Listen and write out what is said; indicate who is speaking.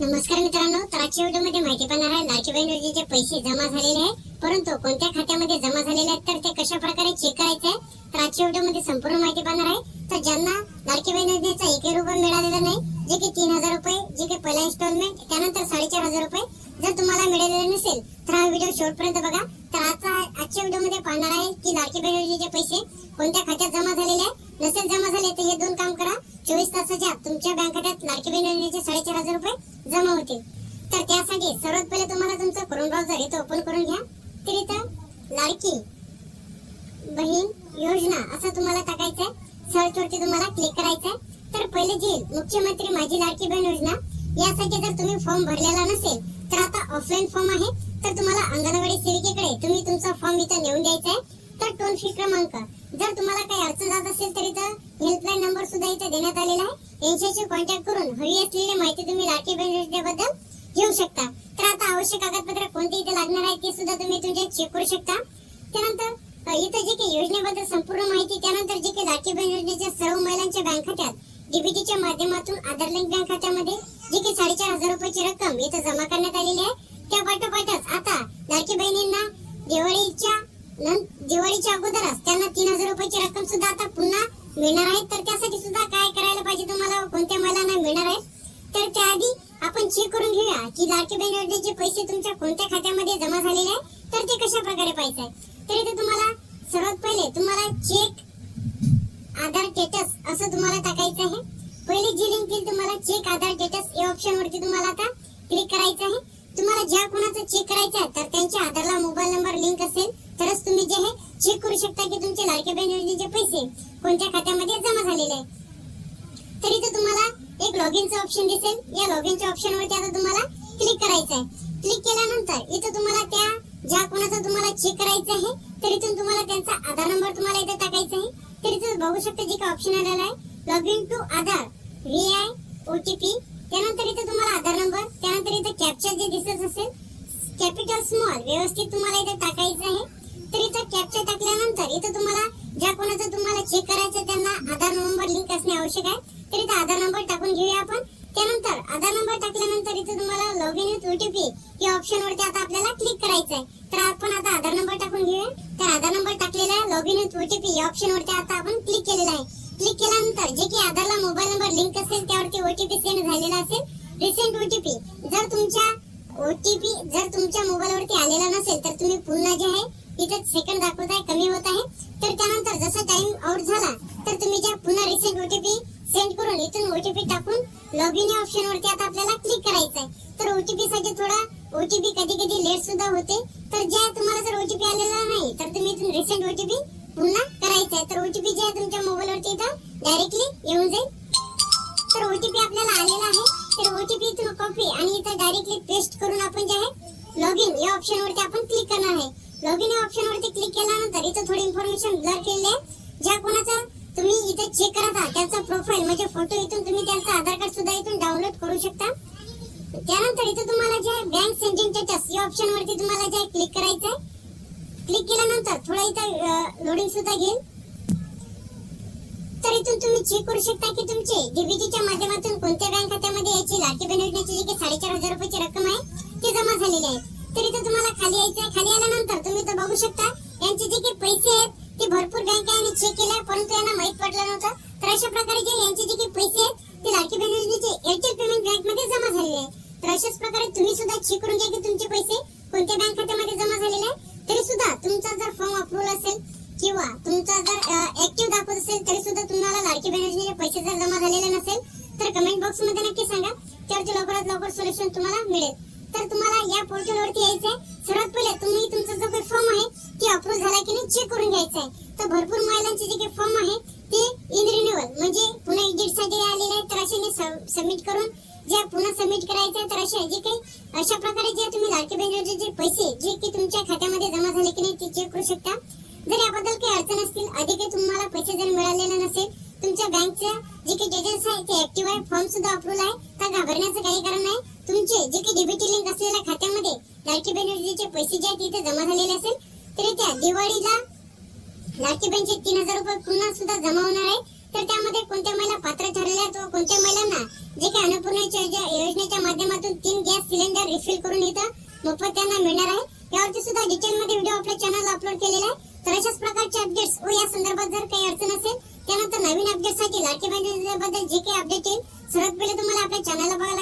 Speaker 1: नमस्कार मित्रांनो तर आजच्या व्हिडिओमध्ये माहिती पाहणार आहे लाडकी बहीण योजनेचे पैसे जमा झालेले आहे परंतु कोणत्या खात्यामध्ये जमा झालेले आहेत तर ते कशा प्रकारे चेक करायचे तर आजच्या व्हिडिओमध्ये संपूर्ण माहिती पाहणार आहे. तर ज्यांना लाडकी बहीण योजनेचा एकही रुपये मिळालेला नाही जे की तीन हजार रुपये जे की पहिला इन्स्टॉलमेंट त्यानंतर साडेचार हजार रुपये जर तुम्हाला मिळालेले नसेल तर हा व्हिडिओ शेवटपर्यंत बघा. तर आता आजच्या व्हिडिओमध्ये पाहणार आहे की लाडकी बहीण योजनेचे पैसे कोणत्या खात्यात जमा झालेले आहे नसेल जमा झाले तर हे दोन काम करा. चोवीस तासाच्या तुमच्या बँक खात्यात लाडकी बहीण योजनेचे साडेचार हजार तर सर्वात पहिले तुम्हाला तुमचं क्रोम ब्राउझर इथं ओपन करून घ्या तर इथं लाडकी बहीण योजना असं तुम्हाला टाकायचं आहे. सर्च वरती तुम्हाला क्लिक करायचं आहे. तर पहिले जे मुख्यमंत्री माझी लाडकी बहीण योजना यासाठी जर तुम्ही फॉर्म भरलेला नसेल तर आता ऑफलाईन फॉर्म आहे. तर तुम्हाला अंगणवाडी सेविकेकडे तुम्ही तुमचा फॉर्म इथं नेऊन द्यायचा आहे. तर टोल फ्री क्रमांक. जर तुम्हाला काही अडचण जात असेल तर इथं हेल्पलाईन नंबर सुद्धा इथं देण्यात आलेला आहे. यांच्याशी कॉन्टॅक्ट करून हवी असलेली माहिती तुम्ही लाडकी बहीण योजनेबद्दल घेऊ शकता. तर आता आवश्यक कागदपत्र कोणते इथे लागणार आहे ते सुद्धा तुम्ही तुमच्या चेक करू शकता. त्यानंतर इथं जे काही योजनेबद्दल संपूर्ण माहिती त्यानंतर जे काही लाडकी बहीण योजनेच्या सर्व महिलांच्या बँक खात्यात डीबीटीच्या माध्यमातून आधार लिंक बँक खात्यामध्ये जी काही साडेचार हजार रुपयाची रक्कम इथं जमा करण्यात आलेली आहे. त्या पाठोपाठच आता लाडकी बहिणींना दिवाळीच्या दिवाळीच्या अगोदरच त्यांना तीन हजार रुपयाची रक्कम सुद्धा आता पुन्हा मिळणार आहे. तर त्यासाठी सुद्धा काय करायला पाहिजे तुम्हाला? कोणत्या महिलांना मिळणार आहे? तर त्याआधी आपण चेक करून घेऊया की लाडकी बहीण योजनेचे पैसे तुमच्या कोणत्या खात्यामध्ये जमा झालेले आहे तर ते कशा प्रकारे पाहिजे आहे तर इथे तुम्हाला सर्वात पहिले तुम्हाला चेक आधार स्टेटस असं तुम्हाला टाकायचं आहे. पहिले जी लिंक येईल तुम्हाला चेक आधार स्टेटस या ऑप्शन वरती तुम्हाला आता क्लिक करायचं आहे. तुम्हाला ज्या कोणाचं चेक करायचं आहे तर त्यांच्या आधारला मोबाईल नंबर लिंक असेल तरच तुम्ही जे आहे चेक करू शकता की तुमचे लाडके बहीण योजनेचे पैसे कोणत्या खात्यामध्ये जमा झालेले आहे तर इथे तुम्हाला एक लॉगिनचं ऑप्शन दिसेल. या लॉगिनच्या ऑप्शनवरती आता तुम्हाला क्लिक करायचं आहे क्लिक केल्यानंतर इथे तुम्हाला त्या ज्या कोणाचा तुम्हाला चेक करायचं आहे तर इथून तुम्हाला त्यांचा आधार नंबर तुम्हाला इथे टाकायचा आहे. तर इथं बघू शकता जे का ऑप्शन आलेला आहे. Log in to Aadhaar via OTP त्यानंतर इथे तुम्हाला आधार नंबर त्यानंतर इथे कॅप्चर जे दिसत असेल कॅपिटल स्मॉल व्यवस्थित तुम्हाला इथे टाकायचं आहे. तर इथं कॅप्चर टाकल्यानंतर इथं तुम्हाला ज्या कोणाचं तुम्हाला चेक करायचं त्यांना आधार नंबर लिंक असणे आवश्यक आहे तर इथं आधार नंबर टाकून घेऊया आपण त्यानंतर आधार नंबर टाकल्यानंतर इथे तुम्हाला लॉग इन विथ ओटीपी या ऑप्शन वरती आता आपल्याला क्लिक करायचं आहे तर आपण आता आधार नंबर टाकून घेऊया. तर आधार नंबर टाकलेला आहे लॉग इन विथ ओटीपी या ऑप्शन वरती आता आपण क्लिक केलेला आहे. क्लिक केल्यानंतर जे की आधारला मोबाईल नंबर लिंक असेल त्यावरती ओटीपी सेंड झालेला असेल. रिसेंट ओटीपी जर तुमच्या ओटीपी जर तुमच्या मोबाईलवरती आलेला नसेल तर तुम्ही पुन्हा जे आहे इथे सेकंड दाखवत आहे कमी होत आहे तर त्यानंतर जसा टाइम आउट झाला तर तुम्ही ज्या पुन्हा रिसेंट ओटीपी सेंड करून इथून ओटीपी टाकून लॉग इन या ऑप्शन वरती आता आपल्याला क्लिक करायचं आहे तर ओटीपी साठी थोडा ओटीपी कधी कधी लेट सुद्धा होते. तर ज्या तुम्हाला जर ओटीपी आलेला नाही तर तुम्ही इथून रिसेंट ओटीपी पुन्हा करायचं आहे तर ओटीपी जे आहे तुमच्या मोबाईल वरती इथं डायरेक्टली येऊन जाईल. तर ओटीपी आपल्याला आलेला आहे. तर ओटीपी इथून कॉपी आणि इथं डायरेक्टली पेस्ट करून आपण जे आहे लॉग इन या ऑप्शन वरती आपण क्लिक करणार आहे. लॉग इन या ऑप्शन वरती क्लिक केल्यानंतर इथं थोडी इन्फॉर्मेशन ब्लर केलेली आहे. ज्या कोणाचा तुम्ही इथे चेक करत आहात त्यांचा प्रोफाईल म्हणजे फोटो इथून तुम्ही त्यांचा आधार कार्ड सुद्धा इथून डाउनलोड करू शकता. त्यानंतर इथे तुम्हाला जे बँक सेंडिंग स्टेटस या ऑप्शन वरती तुम्हाला जे क्लिक करायचं आहे क्लिक केल्यानंतर थोडा इथं लोडिंग सुद्धा घेईल. तर इथून तुम्ही चेक करू शकता की तुमचे डीबीटीच्या माध्यमातून कोणत्या बँक खात्यामध्ये याची लाठी बहीण योजनेची जी काही साडेचार हजार रुपयाची रक्कम आहे ती जमा झालेली आहे. तर इथे तुम्हाला खाली यायचं आहे खाली आल्यानंतर तुम्ही इथं बघू शकता यांचे जे काही पैसे आहेत ते भरपूर बँक आहे चेक केला परंतु यांना माहीत पडलं नव्हतं. तर अशा प्रकारे जे यांचे जे काही पैसे आहेत ते लाडकी बहीण योजनेचे एअरटेल पेमेंट बँकमध्ये जमा झालेले आहेत. तर अशाच प्रकारे तुम्ही सुद्धा चेक करून घ्या की तुमचे पैसे कोणत्या बँक खात्यामध्ये जमा झालेले आहे तरी सुद्धा तुमचा जर फॉर्म अप्रुव्हल असेल किंवा तुमचा जर ऍक्टिव्ह दाखवत असेल तरी सुद्धा तुम्हाला लाडकी बहीण योजनेचे पैसे जर जमा झालेले नसेल तर कमेंट बॉक्समध्ये नक्की सांगा. त्यावरती लवकरात लवकर सोल्युशन तुम्हाला मिळेल. तर तुम्हाला या पोर्टल वरती यायचंय. करून जे पुन्हा सबमिट करायचं तर असे जे काही अशा प्रकारे जे तुम्ही लाडके बहिणीचे जे पैसे जे की तुमच्या खात्यामध्ये जमा झाले की नाही ते चेक करू शकता. जर याबद्दल काही अडचण असतील अधिक काही तुम्हाला पैसे जर मिळालेले नसेल तुमच्या बँकचं जे काही डिटेल्स आहे ते ऍक्टिव्ह आहे फॉर्म सुद्धा अप्रूव्ह आहे. तर घाबरण्याचं काही कारण नाही. तुमचे जे काही डेबिट लिंक असलेल्या खात्यामध्ये लाडकी बहिणीचे पैसे जे आहेत तिथे जमा झालेले असेल तर त्या दिवाळीला लाडकी बहिणीचे तीन हजार रुपये पुन्हा सुद्धा जमा होणार आहे. तर त्यामध्ये कोणत्या महिला पात्र ठरल्या आहेत कोणत्या महिलांना जे काही योजनेच्या माध्यमातून तीन गॅस सिलेंडर रिफिल करून इथं मोफत त्यांना मिळणार आहे. यावरती सुद्धा डिटेल मध्ये व्हिडिओ आपल्या चॅनलला अपलोड केलेला आहे. तर अशाच प्रकारचे अपडेट्स व हो, या संदर्भात जर काही अडचण असेल त्यानंतर नवीन अपडेटसाठी लाडकी जे काही अपडेट येईल सर्वात पहिले तुम्हाला आपल्या चॅनलला बघायला